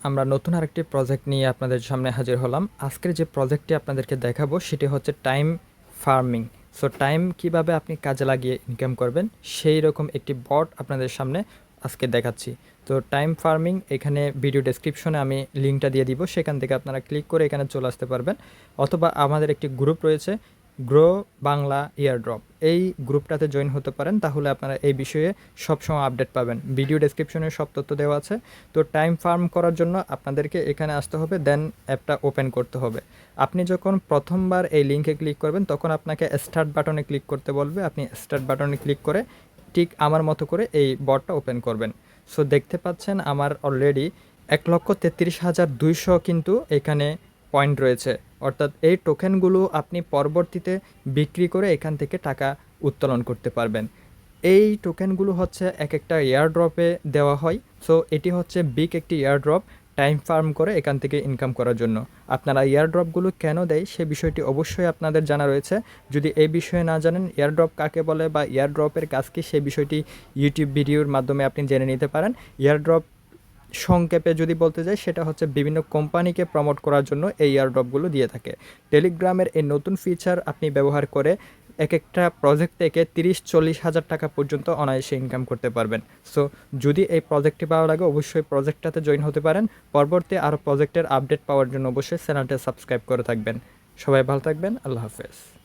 আমরা নতুন আরেকটি প্রজেক্ট নিয়ে আপনাদের সামনে হাজির হলাম। আজকের যে প্রজেক্টটি আপনাদেরকে দেখাবো, সেটি হচ্ছে টাইম ফার্মিং সো টাইম কীভাবে আপনি কাজে লাগিয়ে ইনকাম করবেন, সেই রকম একটি বট আপনাদের সামনে আজকে দেখাচ্ছি। তো টাইম ফার্মিং এখানে ভিডিও ডেসক্রিপশনে আমি লিঙ্কটা দিয়ে দিব। সেখান থেকে আপনারা ক্লিক করে এখানে চলে আসতে পারবেন। অথবা আমাদের একটি গ্রুপ রয়েছে গ্রো বাংলা ইয়ারড্রপ এই গ্রুপটাতে জয়েন হতে পারেন, তাহলে আপনারা এই বিষয়ে সবসময় আপডেট পাবেন। ভিডিও ডেসক্রিপশনে সব তথ্য দেওয়া আছে। তো টাইম ফার্ম করার জন্য আপনাদেরকে এখানে আসতে হবে দেন অ্যাপটা ওপেন করতে হবে। আপনি যখন প্রথমবার এই লিঙ্কে ক্লিক করবেন, তখন আপনাকে স্টার্ট বাটনে ক্লিক করতে বলবে। আপনি স্টার্ট বাটনে ক্লিক করে ঠিক আমার মতো করে এই বটটা ওপেন করবেন। সো দেখতে পাচ্ছেন আমার অলরেডি এক লক্ষ তেত্রিশ হাজার দুইশো কিন্তু এখানে পয়েন্ট রয়েছে। অর্থাৎ এই টোকেনগুলো আপনি পরবর্তীতে বিক্রি করে এখান থেকে টাকা উত্তোলন করতে পারবেন। এই টোকেনগুলো হচ্ছে এক একটা এয়ারড্রপে দেওয়া হয়। সো এটি হচ্ছে বিগ একটি এয়ারড্রপ টাইম ফার্ম করে এখান থেকে ইনকাম করার জন্য। আপনারা এয়ারড্রপগুলো কেন দেয় সে বিষয়টি অবশ্যই আপনাদের জানা রয়েছে। যদি এই বিষয়ে না জানেন এয়ারড্রপ কাকে বলে বা এয়ারড্রপের কাজ কি, সে বিষয়টি ইউটিউব ভিডিওর মাধ্যমে আপনি জেনে নিতে পারেন। এয়ারড্রপ সংক্ষেপে যদি বলতে যাই, সেটা হচ্ছে বিভিন্ন কোম্পানিকে প্রমোট করার জন্য এই এয়ারড্রপগুলো দিয়ে থাকে। টেলিগ্রামের এই নতুন ফিচার আপনি ব্যবহার করে এক একটা প্রজেক্ট থেকে তিরিশ, চল্লিশ হাজার টাকা পর্যন্ত অনায়াসে ইনকাম করতে পারবেন। সো যদি এই প্রজেক্টটি ভালো লাগে, অবশ্যই প্রজেক্টটাতে জয়েন হতে পারেন। পরবর্তী আরও প্রজেক্টের আপডেট পাওয়ার জন্য অবশ্যই চ্যানেলটা সাবস্ক্রাইব করে থাকবেন। সবাই ভালো থাকবেন, আল্লাহ হাফেজ।